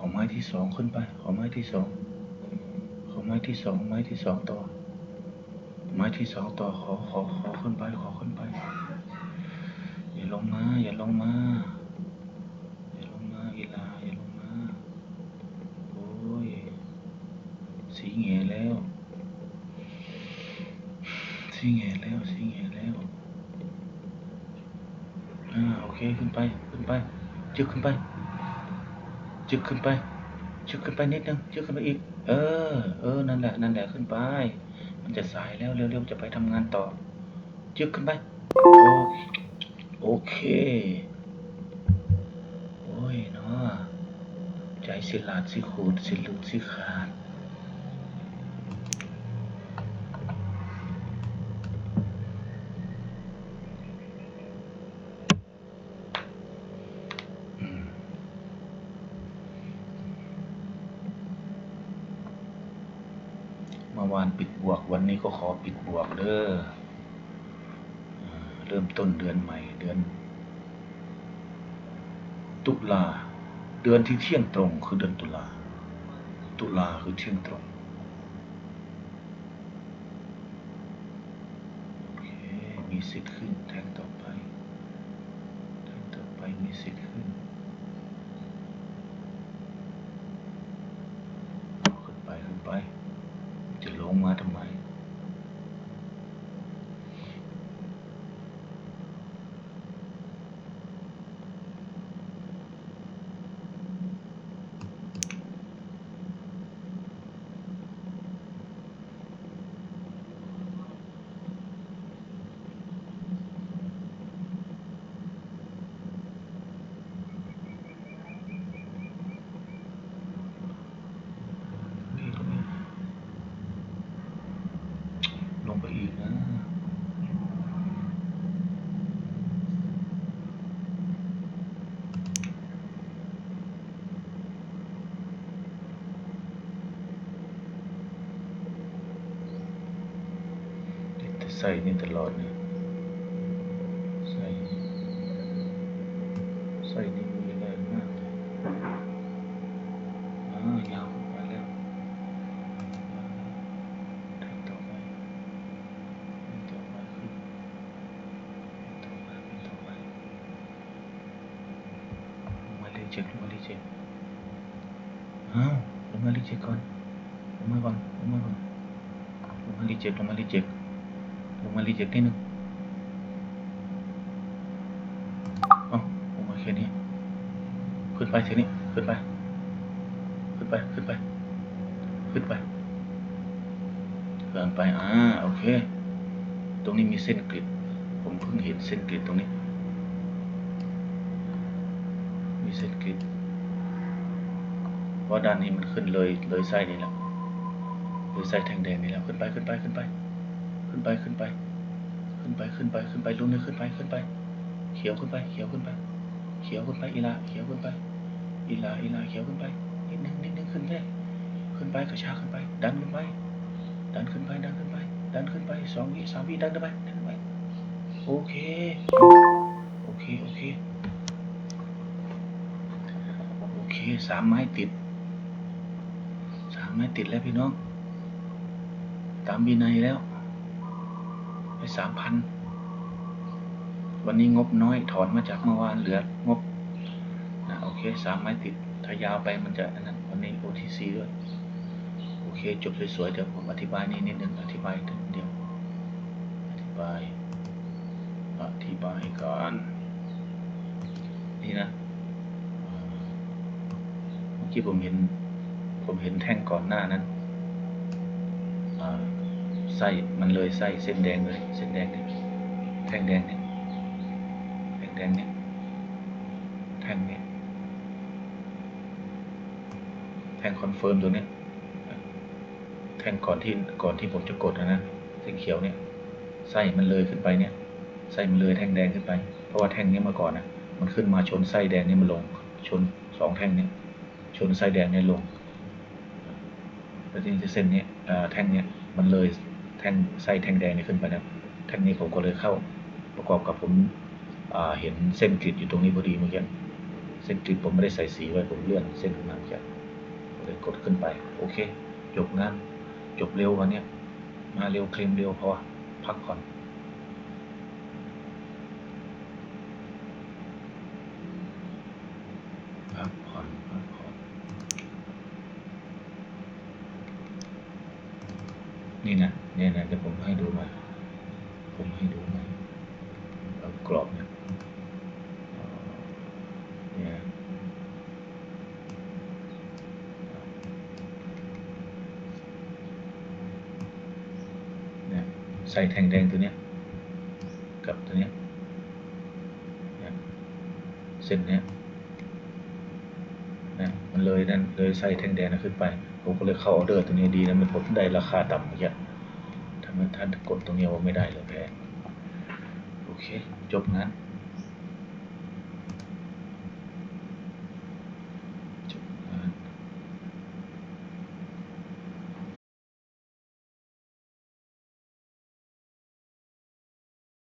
ขอไม้ที่สองขึ้นไป ขอไม้ที่สองขอไม้ที่สองไม้ที่สองต่อ ไม้ที่สองต่อขอขอขอขึ้นไป ขอขึ้นไป อย่าลงมา อย่าลงมา อย่าลงมาอีลาอย่าลงมา โอ้ย สีแง่แล้ว สีแง่แล้ว สีแง่แล้วอ่าโอเคขึ้นไป ขึ้นไป จึกขึ้นไป จึกขึ้นไป จึกขึ้นไปนิดนึงจึกขึ้นไปอีก เออ เออ นั่นแหละ นั่นแหละ ขึ้นไป มันจะสายแล้ว เร็วๆ จะไปทำงานต่อ จึกขึ้นไปโอเคโอเค โอ้ยเนาะใจสิลาดสิขูดสิหลุดสิขาด มื่อวานปิดบวก วันนี้ก็ขอปิดบวกเด้อเริ่มต้นเดือนใหม่เดือน ตุลา เดือนที่เที่ยงตรงคือเดือนตุลา ตุลาคือเที่ยงตรงโอเคมีสิทธิ์ขึ้นแทงต่อไปแทงต่อไปมีสิทธิ์ขึ้น matter ใส่นี่ตลอดนี่ยใส่ใส่นี่มีแรงมากเลยอ่ายาวไปแล้วแทงต่อไปต่อไปขึ้นต่อไปต่อไปมารีเจ็คลงมารีเจ็คอ้าวลงมารีเจ็คก่อนลงมาก่อนลงมาก่อนลงมารีเจ็คลงมารีเจ็ค ลงมารีเจ็คนิดนึงเอ้าลงมาแค่นี้ขึ้นไปทีนี้ขึ้นไป ขึ้นไป ขึ้นไป ขึ้นไปเดินไป อ่า โอเค ตรงนี้มีเส้นกริด ผมเพิ่งเห็นเส้นกริดตรงนี้ มีเส้นกริดเพราะด้านนี้มันขึ้นเลย เลยไส้นี่แล้วเลยไส้แทงแดงนี่แล้ว ขึ้นไป ขึ้นไป ขึ้นไป ขึ้นไปขึ้นไป ขึ้นไปขึ้นไปขึ้นไปลุงนี่ขึ้นไปขึ้นไป เขียวขึ้นไป เขียวขึ้นไป เขียวขึ้นไปอีลาเขียวขึ้นไป อีลาอีลาเขียวขึ้นไปนิดนึงนิดนึงขึ้นไปขึ้นไปกระชากขึ้นไป ดันขึ้นไปดันขึ้นไปดันขึ้นไป ดันขึ้นไปสองวิสามวิดันขึ้นไปดันขึ้นไปโอเคโอเคโอเคโอเคสามไม้ติดสามไม้ติดแล้วพี่น้องตามบีนัยแล้ว ไปสามพันวันนี้งบน้อยถอนมาจากเมื่อวานเหลืองบนะโอเคสามไม้ติดถ้ายาวไปมันจะอันนั้นวันนี้ OTC ด้วย โอเค จบสวยๆเดี๋ยวผมอธิบายนี่นิดนึงอธิบายนิดเดียวอธิบายอธิบายก่อนนี่นะเมื่อกี้ผมเห็น ผมเห็นแท่งก่อนหน้านั้นอ่า ไส้มันเลยไส้เส้นแดงเลยเส้นแดงเนี่ยแท่งแดงเนี่ยแท่งแดงเนี่ยแท่งเนี่ยแท่งคอนเฟิร์มตัวเนี้ยแท่งก่อนที่ก่อนที่ผมจะกดนะนะสีเขียวเนี่ยไส้มันเลยขึ้นไปเนี่ยไส้มันเลยแท่งแดงขึ้นไป เพราะว่าแท่งเนี้ยเมื่อก่อนนะมันขึ้นมาชนไส้แดงเนี่ยมันลง ชนสองแท่งเนี่ยชนไส้แดงเนี่ยลงแล้วทีนี้เส้นเนี้ยอ่อแท่งเนี้ยมันเลย แท่งไส้แท่งแดงเนี่ยขึ้นไปนะแท่งนี้ผมก็เลยเข้าประกอบกับผมเห็นเส้นกรีดอยู่ตรงนี้พอดีเมื่อกี้เส้นกริดผมไม่ได้ใส่สีไว้ผมเลื่อนเส้นขึ้นมาจากเลยกดขึ้นไปโอเค จบงานจบเร็ววันนี้มาเร็วเคลมเร็วพอพักผ่อนพักผ่อนพักผ่อนนี่นะ เนี่ยนะเดี๋ยวผมให้ดูหน่อยผมให้ดูหน่อยเอากรอบเนี่ยเนี่ยเนี่ยใส่แทงแดงตัวเนี้ย กับตัวเนี้ยเนี่ยเส้นเนี้ยนะมันเลยนั่นเลยใส่แท่งแดงนะขึ้นไป ผมก็เลยเข้าออเดอร์ตัวนี้ดีนะมันผมได้ราคาต่ำเมื่อกี้ มันท่านกดตรงนี้ว่าไม่ได้เลยแพ้ โอเค จบงาน